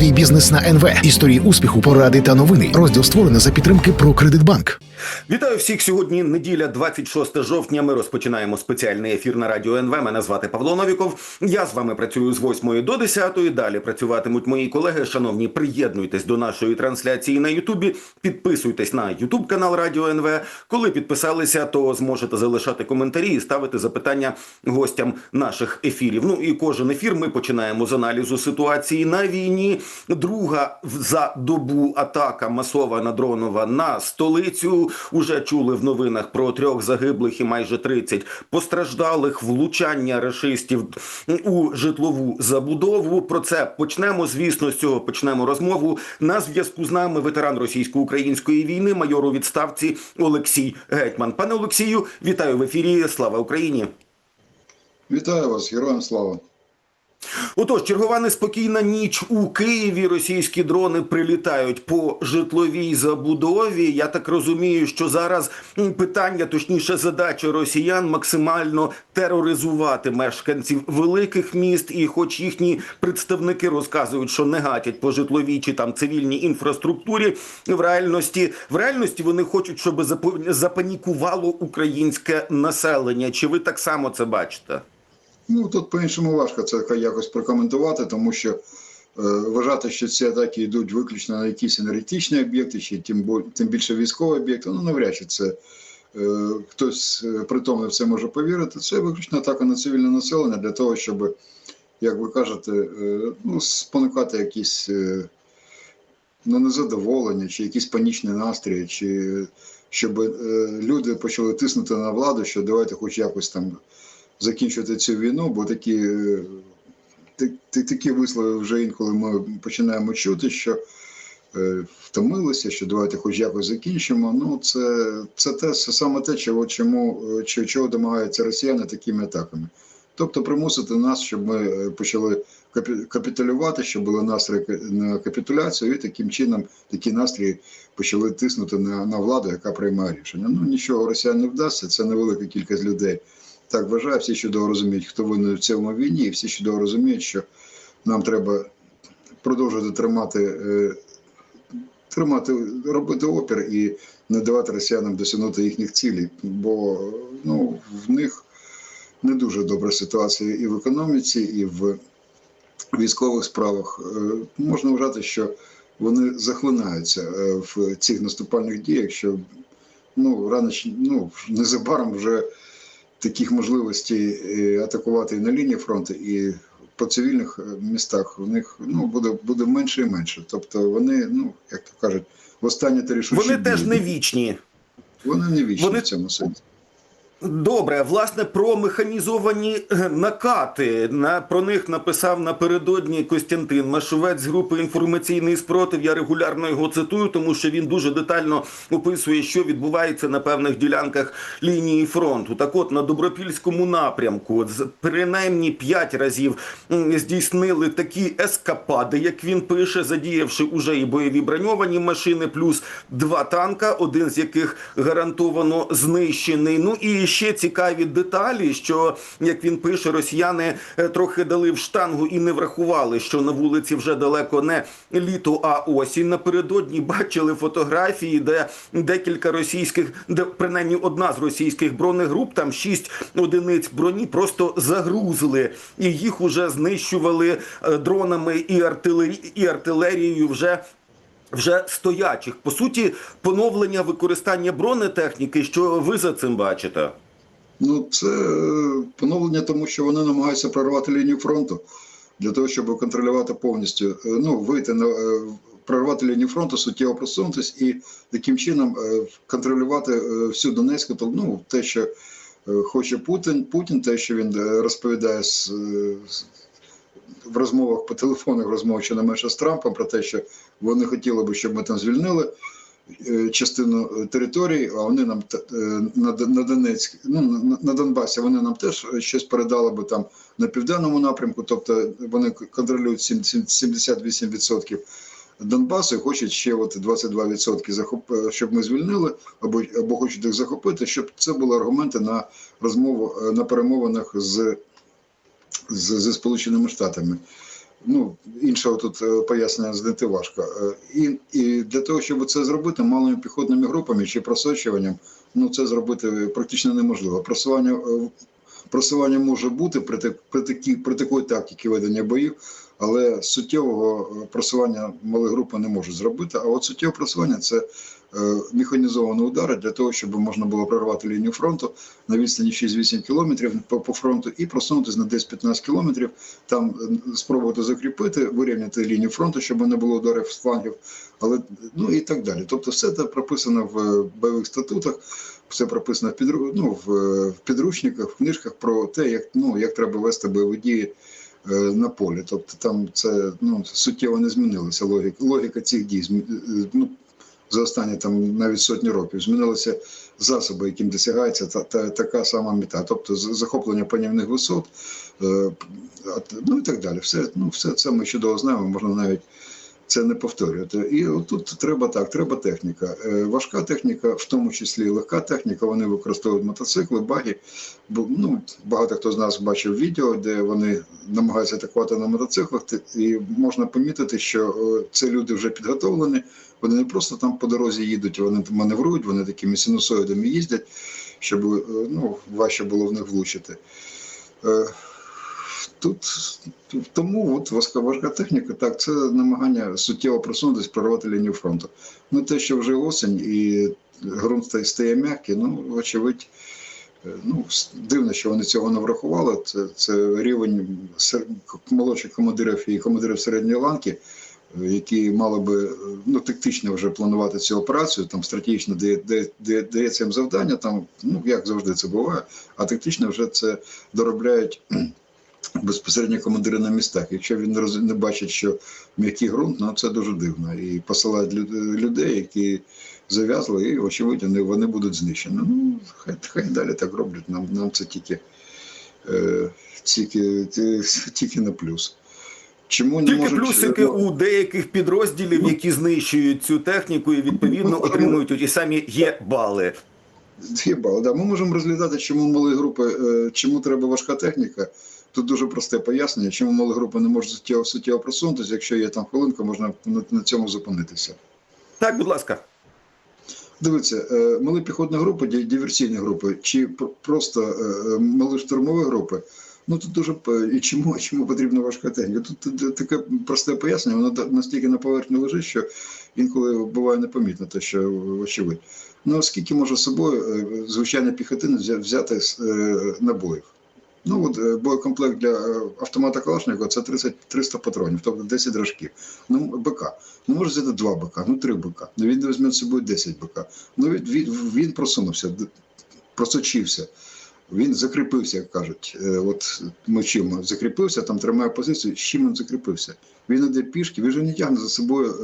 Свій бізнес на НВ. Історії успіху, поради та новини. Розділ створено за підтримки про Кредитбанк. Вітаю всіх сьогодні. Неділя, 26 жовтня. Ми розпочинаємо спеціальний ефір на радіо НВ. Мене звати Павло Новіков. Я з вами працюю з 8 до 10. Далі працюватимуть мої колеги. Шановні, приєднуйтесь до нашої трансляції на Ютубі. Підписуйтесь на Ютуб канал Радіо НВ. Коли підписалися, то зможете залишати коментарі і ставити запитання гостям наших ефірів. Ну і кожен ефір ми починаємо з аналізу ситуації на війні. Друга за добу атака масована дронова на столицю. Уже чули в новинах про трьох загиблих і майже 30 постраждалих влучання рашистів у житлову забудову. Про це почнемо. Звісно, з цього почнемо розмову. На зв'язку з нами ветеран російсько-української війни, майор у відставці Олексій Гетьман. Пане Олексію, вітаю в ефірі. Слава Україні! Вітаю вас, героям слава. Отож, чергова неспокійна ніч у Києві. Російські дрони прилітають по житловій забудові. Я так розумію, що зараз питання, точніше, задача росіян максимально тероризувати мешканців великих міст. І, хоч їхні представники розказують, що не гатять по житловій чи там цивільній інфраструктурі, в реальності в реальності вони хочуть, щоб запанікувало українське населення. Чи ви так само це бачите? Ну тут по-іншому важко це якось прокоментувати, тому що е, вважати, що ці атаки йдуть виключно на якісь енергетичні об'єкти, чи тим, тим більше військові об'єкти, ну навряд чи це е, хтось е, притомний в це може повірити. Це виключно атака на цивільне населення для того, щоб, як ви кажете, е, ну, спонукати якісь е, ну, незадоволення, чи якісь панічні настрої, чи щоб е, люди почали тиснути на владу, що давайте хоч якось там закінчувати цю війну, бо такі, е, та- та- такі вислови вже інколи ми починаємо чути, що е, втомилися, що давайте хоч якось закінчимо. Ну, це, це те саме те, чого, чому, е, чого, домагаються росіяни такими атаками. Тобто примусити нас, щоб ми почали капі- капітулювати, щоб були настрої на капітуляцію, і таким чином такі настрої почали тиснути на, на владу, яка приймає рішення. Ну нічого росіян не вдасться, це невелика кількість людей так вважаю, всі чудово розуміють, хто винен в цьому війні, і всі чудово розуміють, що нам треба продовжувати тримати, е, тримати, робити опір і не давати росіянам досягнути їхніх цілей, бо ну, в них не дуже добра ситуація і в економіці, і в військових справах. Е, Можна вважати, що вони захлинаються е, в цих наступальних діях, що ну, рано ну, незабаром вже таких можливостей е, атакувати і на лінії фронту, і по цивільних е, містах в них ну, буде, буде менше і менше. Тобто вони, ну, як то кажуть, в останні та рішучі Вони теж не вічні. Вони не вічні Вони- в цьому сенсі. Добре, власне, про механізовані е, накати. На про них написав напередодні Костянтин Машовець з групи інформаційний спротив. Я регулярно його цитую, тому що він дуже детально описує, що відбувається на певних ділянках лінії фронту. Так, от на добропільському напрямку з принаймні п'ять разів здійснили такі ескапади, як він пише, задіявши уже і бойові броньовані машини, плюс два танка, один з яких гарантовано знищений. Ну і ще цікаві деталі, що як він пише, росіяни е, трохи дали в штангу і не врахували, що на вулиці вже далеко не літо, а осінь. Напередодні бачили фотографії, де декілька російських, де принаймні одна з російських бронегруп, там шість одиниць броні, просто загрузили, і їх уже знищували е, дронами і артилері... і артилерією вже вже стоячих. По суті, поновлення використання бронетехніки. Що ви за цим бачите? Ну, це е, поновлення, тому що вони намагаються прорвати лінію фронту для того, щоб контролювати повністю, е, ну, вийти на е, прорвати лінію фронту, суттєво просунутись і таким чином контролювати всю Донецьку, ну, те, що хоче Путін, Путін, те, що він розповідає з- в розмовах по телефону, в розмовах щонайменше з Трампом про те, що вони хотіли би, щоб ми там звільнили е, частину е, території, а вони нам е, на, на Донецьк, ну на, на Донбасі вони нам теж щось передали би там на південному напрямку, тобто вони контролюють сім- сім- 78% Донбасу хочуть ще от 22% захоп, щоб ми звільнили, або або хочуть їх захопити, щоб це були аргументи на розмову на перемовинах з, з, зі Сполученими Штатами. Ну, іншого тут е, пояснення знайти важко. Е, І, і для того, щоб це зробити малими піхотними групами чи просочуванням, ну це зробити практично неможливо. Просування, е, просування може бути при, при, такі, при такої тактиці ведення боїв, але суттєвого е, просування мали групи не можуть зробити. А от суттєве просування це е, механізовані удари для того, щоб можна було прорвати лінію фронту на відстані 6-8 кілометрів по, фронту і просунутися на 10-15 кілометрів, там е, спробувати закріпити, вирівняти лінію фронту, щоб не було ударів з флангів, але ну і так далі. Тобто, все це прописано в бойових статутах, все прописано в, підру, ну, в, підручниках, в книжках про те, як, ну, як треба вести бойові дії на полі. Тобто там це ну, суттєво не змінилася логіка. Логіка цих дій е, ну, за останні там навіть сотні років. Змінилися засоби, яким досягається та, та, така сама мета. Тобто захоплення панівних висот, е, ну і так далі. Все, ну, все це ми чудово знаємо, можна навіть це не повторювати. І тут треба так, треба техніка. Е, Важка техніка, в тому числі і легка техніка, вони використовують мотоцикли, баги. Ну, багато хто з нас бачив відео, де вони намагаються атакувати на мотоциклах, і можна помітити, що е, це люди вже підготовлені, вони не просто там по дорозі їдуть, вони маневрують, вони такими синусоїдами їздять, щоб е, ну, важче було в них влучити. Тут тому от важка, важка техніка, так, це намагання суттєво просунутися, прорвати лінію фронту. Ну, те, що вже осінь і ґрунт стає- м'який, ну, вочевидь, е, ну, дивно, що вони цього не врахували. Це, це рівень сер- молодших командирів і командирів середньої ланки, які мали би ну, тактично вже планувати цю операцію, там стратегічно дає, дає, дає, дається їм завдання, там, ну, як завжди це буває, а тактично вже це доробляють безпосередньо командири на містах. Якщо він не, бачить, що м'який ґрунт, ну це дуже дивно. І посилають людей, які зав'язли, і очевидно, вони, будуть знищені. Ну, хай, хай далі так роблять. Нам, нам це тільки, е, тільки, тільки на плюс. Чому не Тільки можуть, плюсики ну, у деяких підрозділів, які знищують цю техніку і відповідно отримують ті самі є бали. Дві бали. Да. Ми можемо розглядати, чому мали групи, е, чому треба важка техніка. Тут дуже просте пояснення, чому мали групи не можуть суттєво, суттєво просунутися. Якщо є там хвилинка, можна на, на цьому зупинитися. Так, будь ласка. Дивіться, е, мали піхотні групи, диверсійні групи, чи пр- просто е, мали штурмові групи. Ну тут дуже і чому, чому потрібна важка техніка? Тут, таке просте пояснення, воно настільки на поверхні лежить, що інколи буває непомітно, те, що очевидь. Ну скільки може собою е, звичайна піхотина взяти е, набоїв? Ну от е, боєкомплект для е, автомата Калашникова це 30 300 патронів, тобто 10 рожків. Ну, БК. Ну може взяти 2 БК, ну 3 БК. Ну він візьме з собою 10 БК. Ну він, він, він просунувся, просочився. Він закріпився, як кажуть. Е, От ми чим закріпився, там тримає позицію. З чим він закріпився? Він іде пішки, він же не тягне за собою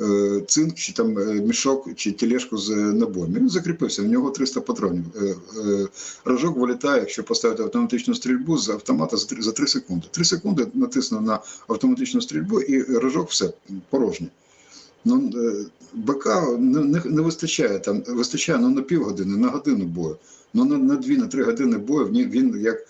е, е, цинк, чи там мішок, чи тележку з набоями. Він закріпився, в нього 300 патронів. Рожок вилітає, якщо поставити автоматичну стрільбу з автомата за 3, за 3 секунди. 3 секунди натиснув на автоматичну стрільбу, і рожок все порожнє. Ну, е, БК не, не, не вистачає там, вистачає ну, на півгодини, на годину бою. Ну на, на дві, на три години бою він, він як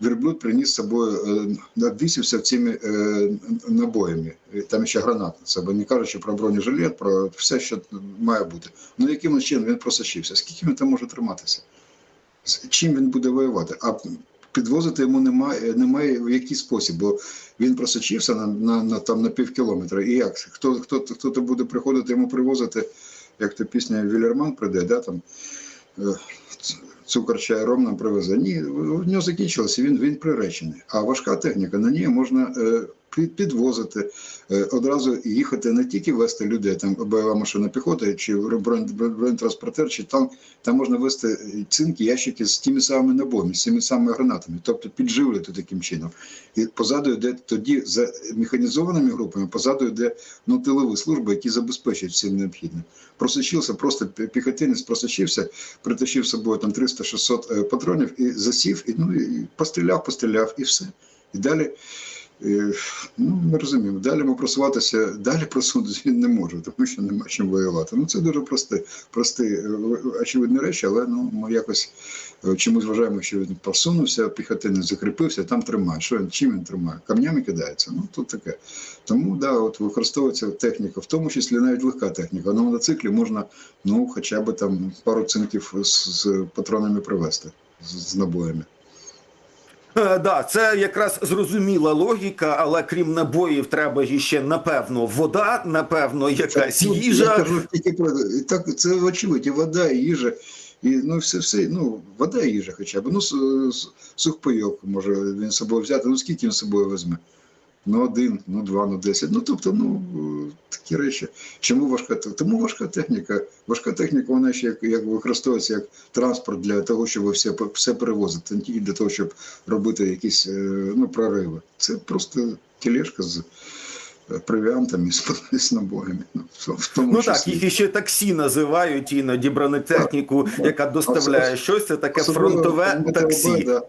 верблюд приніс з собою, е, надвісився цими е, набоями. Там ще гранат на себе, не кажучи про бронежилет, про все, що має бути. Ну яким чином він просочився? Скільки він там може триматися? З чим він буде воювати? А підвозити йому немає, немає в який спосіб, бо він просочився на, на, на, там, на пів кілометра. І як? Хто, хто, хто то буде приходити йому привозити, як то пісня Вілерман прийде, да, там, е, цукор чай ром нам привезе. Ні, в нього закінчилося, він, він приречений. А важка техніка, на ній можна е, підвозити, е, одразу їхати не тільки вести людей, там бойова машина піхоти, чи бронетранспортер, чи танк, там можна вести цинки, ящики з тими самими набоями, з тими самими гранатами, тобто підживлювати таким чином. І позаду йде тоді за механізованими групами, позаду йде ну, тилові служби, які забезпечують всім необхідним. Просочився, просто піхотинець просочився, притащив з собою там 300-600 е, патронів і засів, і, ну, і постріляв, постріляв, і все. І далі ну, ми розуміємо, далі ми просуватися, далі просунутися не може, тому що нема чим воювати. Ну це дуже прості, прості очевидні речі, але ну, ми якось е, чомусь вважаємо, що він просунувся, піхотинець закріпився, там тримає. Що він, чим він тримає? Камнями кидається. Ну тут таке. Тому да, от використовується техніка, в тому числі навіть легка техніка. На мотоциклі можна ну, хоча б там пару цинків з, з патронами привезти, з, з набоями. Е, Да, це якраз зрозуміла логіка, але крім набоїв, треба ще напевно вода, напевно, якась Ну, їжа. так. Це очевидь, і вода, і їжа, і ну все, все. Ну вода і їжа, хоча б. Ну сухпайок може він з собою взяти. Ну скільки він з собою візьме? Ну один, ну два, ну десять. Ну тобто, ну е, такі речі. Чому важка Тому важка техніка. Важка техніка, вона ще як, як використовується як транспорт для того, щоб все, все перевозити, не тільки для того, щоб робити якісь е, ну, прориви. Це просто тележка з е, провіантами, з, набоями. Ну, в- тому Ну так, їх іще таксі називають іноді бронетехніку, Так. яка доставляє щось. Це таке фронтове таксі. Да.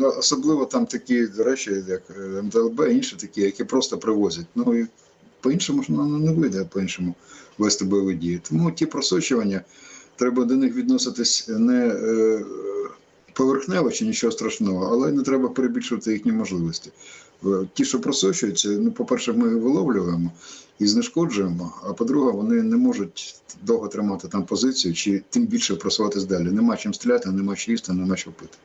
Е, Особливо там такі речі, як е, МТЛБ, інші такі, які просто привозять. Ну і по-іншому ж ну, не вийде по-іншому вести бойові дії. Тому ті просочування, треба до них відноситись не е, поверхнево чи нічого страшного, але не треба перебільшувати їхні можливості. Е, Ті, що просочуються, ну, по-перше, ми виловлюємо і знешкоджуємо, а по-друге, вони не можуть довго тримати там позицію, чи тим більше просуватись далі. Нема чим стріляти, нема що їсти, нема що пити.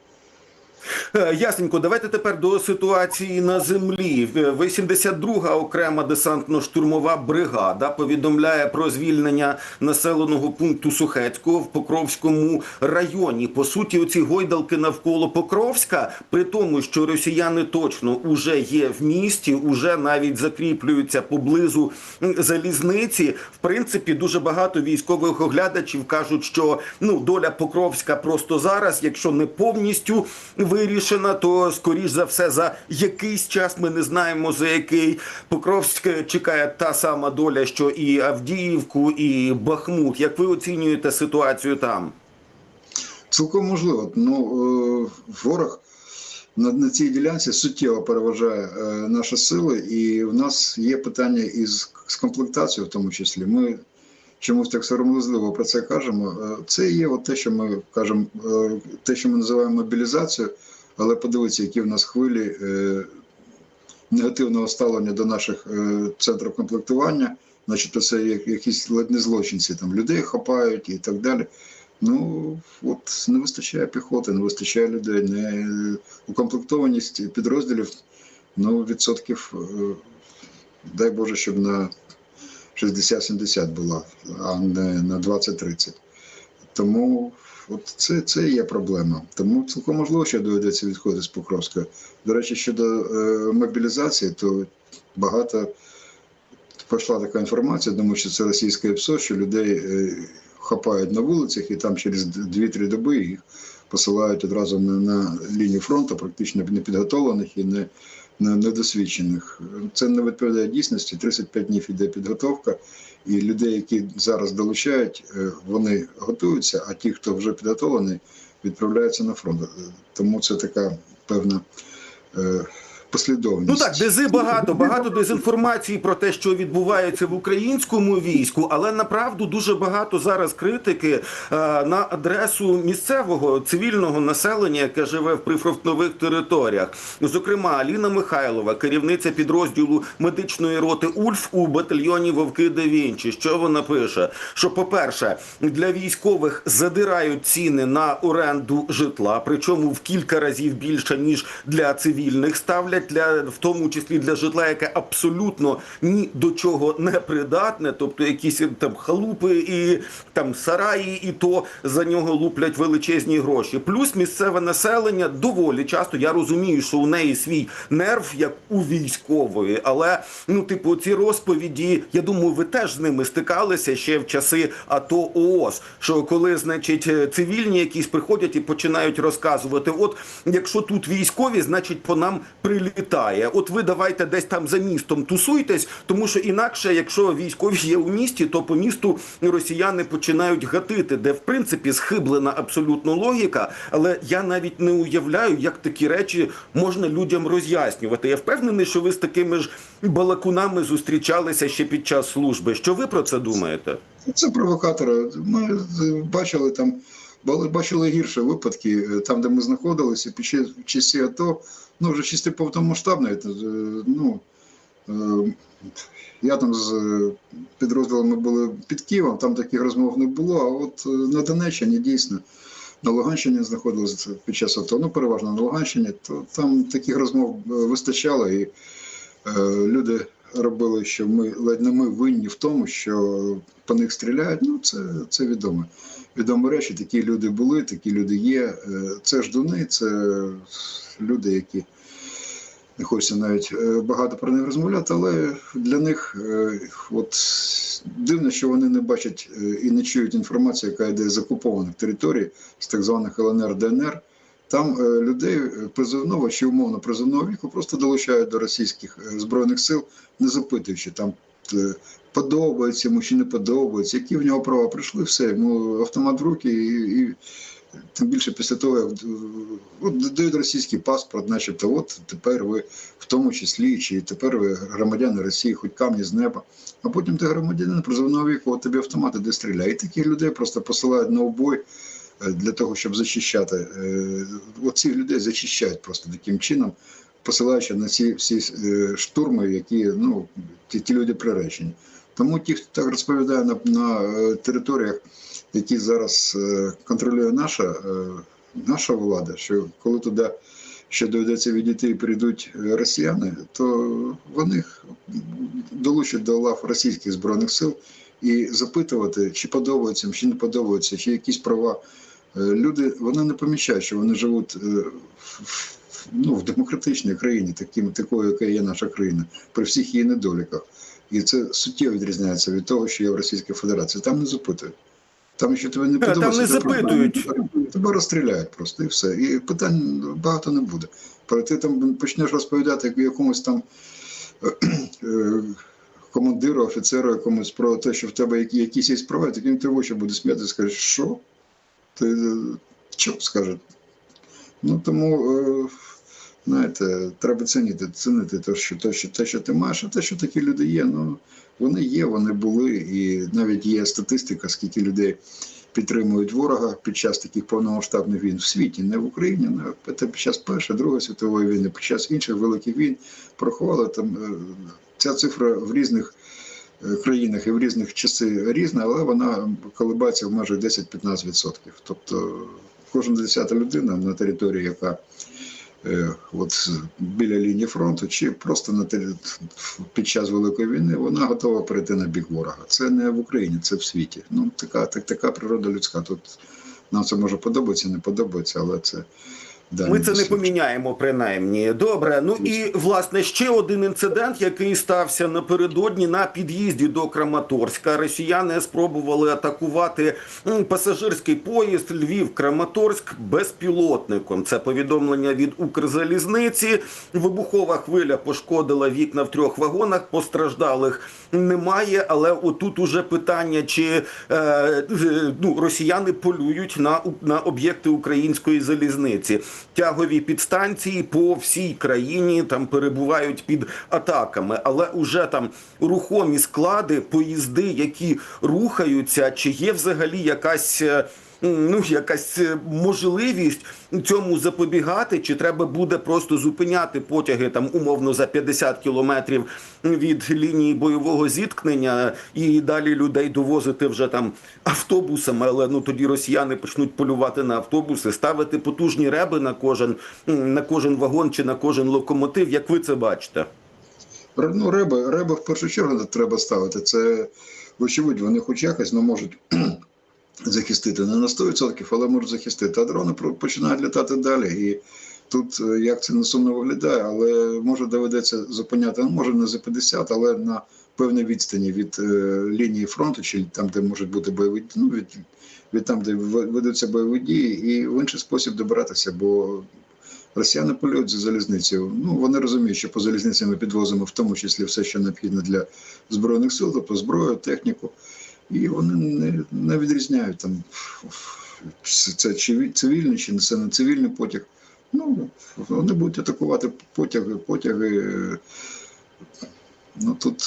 Е, Ясненько, давайте тепер до ситуації на землі. Е, 82-га окрема десантно-штурмова бригада повідомляє про звільнення населеного пункту Сухецького в Покровському районі. По суті, оці гойдалки навколо Покровська, при тому, що росіяни точно уже є в місті, уже навіть закріплюються поблизу залізниці. В принципі, дуже багато військових оглядачів кажуть, що ну доля Покровська просто зараз, якщо не повністю вирішена, то скоріш за все за якийсь час ми не знаємо за який Покровськ чекає та сама доля, що і Авдіївку, і Бахмут. Як ви оцінюєте ситуацію там? Цілком можливо. Ну, е, ворог на, на цій ділянці суттєво переважає е, наші сили, і в нас є питання із з комплектацією, в тому числі. Ми чомусь так сором'язливо про це кажемо. Е, Це є от те, що ми кажемо, е, те, що ми називаємо мобілізацією, але подивіться, які в нас хвилі е, негативного ставлення до наших центрів комплектування. Значить, це якісь ледь не злочинці, там людей хапають і так далі. Ну, от не вистачає піхоти, не вистачає людей, не укомплектованість підрозділів, ну, відсотків, дай Боже, щоб на 60-70 була, а не на 20-30. Тому от це, це є проблема. Тому цілком можливо, що доведеться відходити з Покровська. До речі, щодо е, мобілізації, то багато пішла така інформація, думаю, що це російське ПСО, що людей е, хапають на вулицях і там через 2-3 доби їх посилають одразу на, на лінію фронту, практично непідготовлених і не, недосвідчених. Це не відповідає дійсності. 35 днів іде підготовка, і людей, які зараз долучають, е, вони готуються, а ті, хто вже підготовлений, відправляються на фронт. Е, Тому це така певна. Послідовність. Ну так, дези багато, багато дезінформації про те, що відбувається в українському війську, але направду дуже багато зараз критики е, на адресу місцевого цивільного населення, яке живе в прифронтових територіях. Зокрема, Аліна Михайлова, керівниця підрозділу медичної роти Ульф у батальйоні Вовки да Вінчі. Що вона пише? Що, по-перше, для військових задирають ціни на оренду житла, причому в кілька разів більше ніж для цивільних ставлять для в тому числі для житла, яке абсолютно ні до чого не придатне, тобто якісь там халупи і там сараї, і то за нього луплять величезні гроші. Плюс місцеве населення доволі часто. Я розумію, що у неї свій нерв, як у військової, але ну, типу, ці розповіді, я думаю, ви теж з ними стикалися ще в часи АТО ООС. Що коли, значить, цивільні якісь приходять і починають розказувати: от якщо тут військові, значить по нам прилітає літає. От ви давайте десь там за містом тусуйтесь, тому що інакше, якщо військові є у місті, то по місту росіяни починають гатити, де в принципі схиблена абсолютно логіка. Але я навіть не уявляю, як такі речі можна людям роз'яснювати. Я впевнений, що ви з такими ж балакунами зустрічалися ще під час служби. Що ви про це думаєте? Це провокатори. Ми бачили там, бачили гірше випадки, е, там, де ми знаходилися, під час часі АТО, ну вже чисто повномасштабне. Ну, е, я там з е, підрозділами були під Києвом, там таких розмов не було. А от на Донеччині дійсно. На Луганщині знаходилися під час АТО, ну переважно на Луганщині, то там таких розмов вистачало, і е, люди робили, що ми ледь не ми винні в тому, що по них стріляють. Ну це, це відомо. Відомі речі, такі люди були, такі люди є. Е, Це ждуни, це люди, які не хочеться навіть е, багато про них розмовляти, але для них е, от дивно, що вони не бачать і не чують інформацію, яка йде з окупованих територій, з так званих ЛНР, ДНР. Там е, людей призовного чи умовно призовного віку просто долучають до російських е, збройних сил, не запитуючи там. е, Подобається йому чи не подобається, які в нього права прийшли, все, йому автомат в руки, і, і тим більше після того, як е, от, дають російський паспорт, начебто, от тепер ви в тому числі, чи тепер ви громадяни Росії, хоч камні з неба. А потім ти громадянин призовного віку, от тобі автомат іде стріляє. І таких людей просто посилають на обой е, для того, щоб зачищати. Е, цих людей зачищають просто таким чином, посилаючи на ці всі е, штурми, які ну, ті, ті люди приречені. Тому ті, хто так розповідає на, на е, територіях, які зараз е, контролює наша, е, наша влада, що коли туди ще доведеться відійти і прийдуть е, росіяни, то вони долучать до лав російських збройних сил і запитувати, чи подобається, чи не подобається, чи якісь права. Е, Люди вони не помічають, що вони живуть е, в- в- ну, в демократичній країні, таким, такою, яка є наша країна, при всіх її недоліках. І це суттєво відрізняється від того, що є в Російській Федерації. Там не запитують. Там, якщо тебе не Е, там не запитують. тебе розстріляють просто і все. І питань багато не буде. Про ти там почнеш розповідати як якомусь там командиру, офіцеру якомусь про те, що в тебе які, якісь є справи, він ти в очі буде сміяти і скаже, що? Ти е, що скаже? Ну тому, е, знаєте, треба цінити, цінити те, що, те, що, те, що ти маєш, а те, що такі люди є, ну вони є, вони були, і навіть є статистика, скільки людей підтримують ворога під час таких повномасштабних війн в світі, не в Україні, не під час Першої, Другої світової війни, під час інших великих війн порахували там е, ця цифра в різних е, країнах і в різних часи різна, але вона колебається в межах 10-15%. Тобто кожна десята людина на території, яка от біля лінії фронту, чи просто на під час великої війни, вона готова перейти на бік ворога. Це не в Україні, це в світі. Ну така, так, така природа людська. Тут нам це може подобається, не подобається, але це дані Ми це не поміняємо, принаймні. Добре. Ну і власне ще один інцидент, який стався напередодні на під'їзді до Краматорська. Росіяни спробували атакувати пасажирський поїзд Львів-Краматорськ безпілотником. Це повідомлення від Укрзалізниці. Вибухова хвиля пошкодила вікна в трьох вагонах. Постраждалих немає. Але отут уже питання, чи е, е, ну, росіяни полюють на, на об'єкти української залізниці. Тягові підстанції по всій країні там перебувають під атаками, але уже там рухомі склади, поїзди, які рухаються, чи є взагалі якась. Ну, якась е, можливість цьому запобігати, чи треба буде просто зупиняти потяги там умовно за 50 кілометрів від лінії бойового зіткнення і далі людей довозити вже там автобусами, але ну тоді росіяни почнуть полювати на автобуси, ставити потужні реби на кожен на кожен вагон чи на кожен локомотив. Як ви це бачите? Ну, риби, риби в першу чергу треба ставити. Це вочевидь, вони хоч якось не можуть захистити не на 100%, але можуть захистити. А дрони починають літати далі. І тут е, як це не сумно виглядає, але може доведеться зупиняти, ну, може не за 50, але на певній відстані від е, лінії фронту, чи там, де можуть бути бойові ну, від, від там, де ведуться бойові дії, і в інший спосіб добиратися, бо Росіяни полюють за залізницею. Ну вони розуміють, що по залізниці ми підвозимо в тому числі все, що необхідно для збройних сил, тобто зброю, техніку, і вони не, не відрізняють там це цивільний чи це не цивільний потяг. Ну вони будуть атакувати потяги, потяги. Ну тут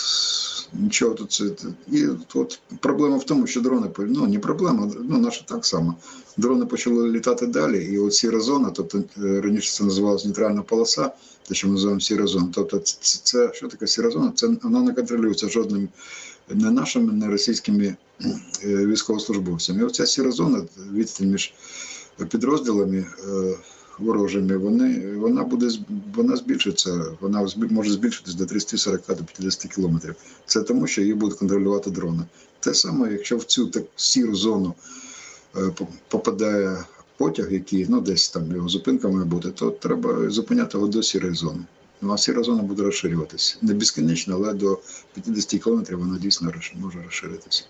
нічого тут це. І от проблема в тому, що дрони ну не проблема, ну наша так само. Дрони почали літати далі, і от сіра зона, тобто е, раніше це називалось нейтральна полоса, те, що ми називаємо сіра зона. Тобто, це, це що таке сіра зона? Це вона не контролюється жодним не нашими, не російськими е, військовослужбовцями. І оця сіра зона, відстань між підрозділами. е, ворожими, вони, вона буде вона збільшиться, вона може збільшитись до 30-40 до 50 кілометрів. Це тому, що її будуть контролювати дрони. Те саме, якщо в цю так сіру зону е, попадає потяг, який ну десь там його зупинка має бути, то треба зупиняти його до сірої зони. Ну а сіра зона буде розширюватися. Не безкінечно, але до 50 кілометрів вона дійсно може розширитися.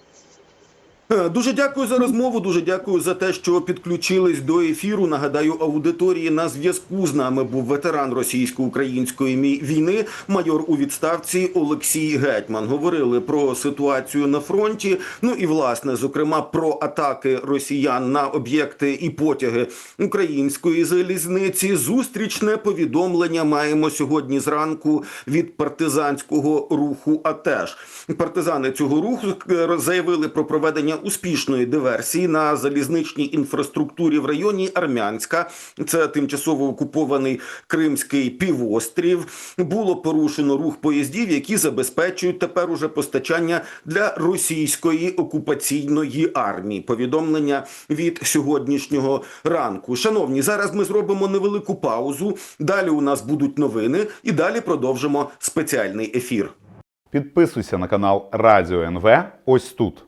Е, Дуже дякую за розмову. Дуже дякую за те, що підключились до ефіру. Нагадаю, аудиторії на зв'язку з нами був ветеран російсько-української війни, майор у відставці Олексій Гетьман. Говорили про ситуацію на фронті. Ну і власне, зокрема, про атаки росіян на об'єкти і потяги української залізниці. Зустрічне повідомлення маємо сьогодні зранку від партизанського руху. АТЕШ партизани цього руху е, заявили про проведення успішної диверсії на залізничній інфраструктурі в районі Армянська. Це тимчасово окупований Кримський півострів. Було порушено рух поїздів, які забезпечують тепер уже постачання для російської окупаційної армії. Повідомлення від сьогоднішнього ранку. Шановні, зараз ми зробимо невелику паузу. Далі у нас будуть новини, і далі продовжимо спеціальний ефір. Підписуйся на канал Радіо НВ ось тут.